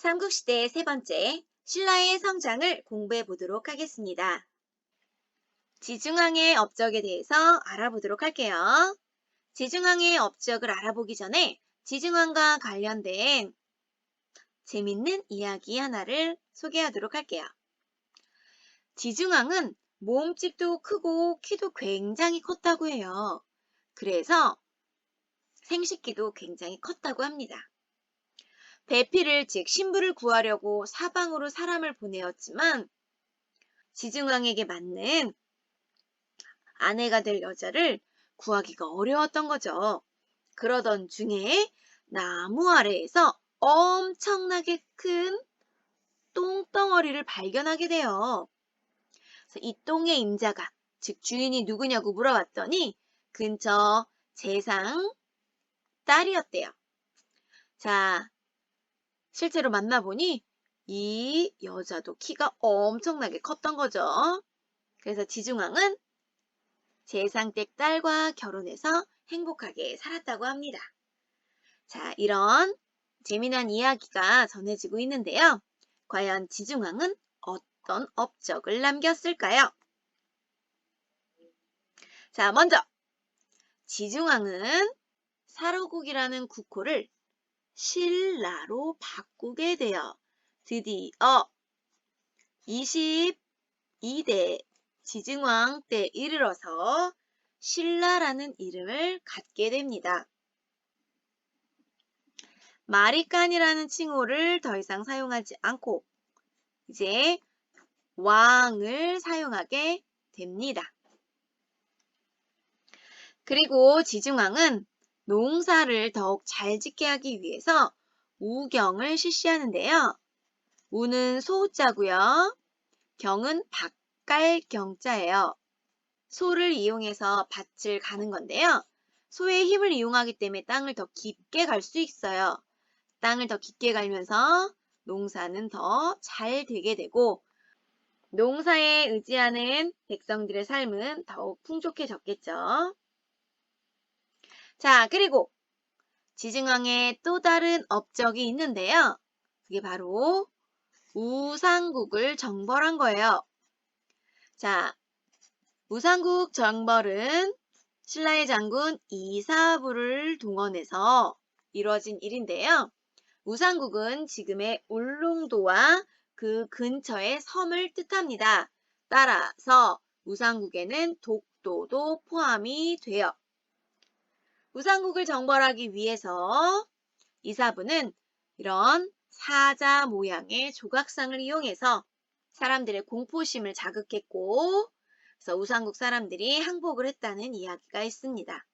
삼국시대 세 번째 신라의 성장을 공부해 보도록 하겠습니다. 지중항의 업적에 대해서 알아보도록 할게요. 지중항의 업적을 알아보기 전에 지중항과 관련된 재밌는 이야기 하나를 소개하도록 할게요. 지중항은 몸집도 크고 키도 굉장히 컸다고 해요. 그래서 생식기도 굉장히 컸다고 합니다. 배필을 즉 신부를 구하려고 사방으로 사람을 보내었지만 지중왕에게 맞는 아내가 될 여자를 구하기가 어려웠던 거죠. 그러던 중에 나무 아래에서 엄청나게 큰 똥덩어리를 발견하게 돼요. 이 똥의 임자가 즉 주인이 누구냐고 물어봤더니 근처 재상 딸이었대요. 자, 실제로 만나보니 이 여자도 키가 엄청나게 컸던 거죠. 그래서 지중왕은 재상댁 딸과 결혼해서 행복하게 살았다고 합니다. 자, 이런 재미난 이야기가 전해지고 있는데요. 과연 지중왕은 어떤 업적을 남겼을까요? 자, 먼저 지중왕은 사로국이라는 국호를 신라로 바꾸게 되어 드디어 22대 지증왕 때 이르러서 신라라는 이름을 갖게 됩니다. 마리칸이라는 칭호를 더 이상 사용하지 않고 이제 왕을 사용하게 됩니다. 그리고 지중왕은 농사를 더욱 잘 짓게 하기 위해서 우경을 실시하는데요. 우는 소자고요. 경은 밭갈경자예요. 소를 이용해서 밭을 가는 건데요. 소의 힘을 이용하기 때문에 땅을 더 깊게 갈 수 있어요. 땅을 더 깊게 갈면서 농사는 더 잘 되게 되고 농사에 의지하는 백성들의 삶은 더욱 풍족해졌겠죠. 자, 그리고 지증왕의 또 다른 업적이 있는데요. 그게 바로 우상국을 정벌한 거예요. 자, 우상국 정벌은 신라의 장군 이사부를 동원해서 이루어진 일인데요. 우상국은 지금의 울릉도와 그 근처의 섬을 뜻합니다. 따라서 우상국에는 독도도 포함이 되어 우상국을 정벌하기 위해서 이사부는 이런 사자 모양의 조각상을 이용해서 사람들의 공포심을 자극했고 그래서 우상국 사람들이 항복을 했다는 이야기가 있습니다.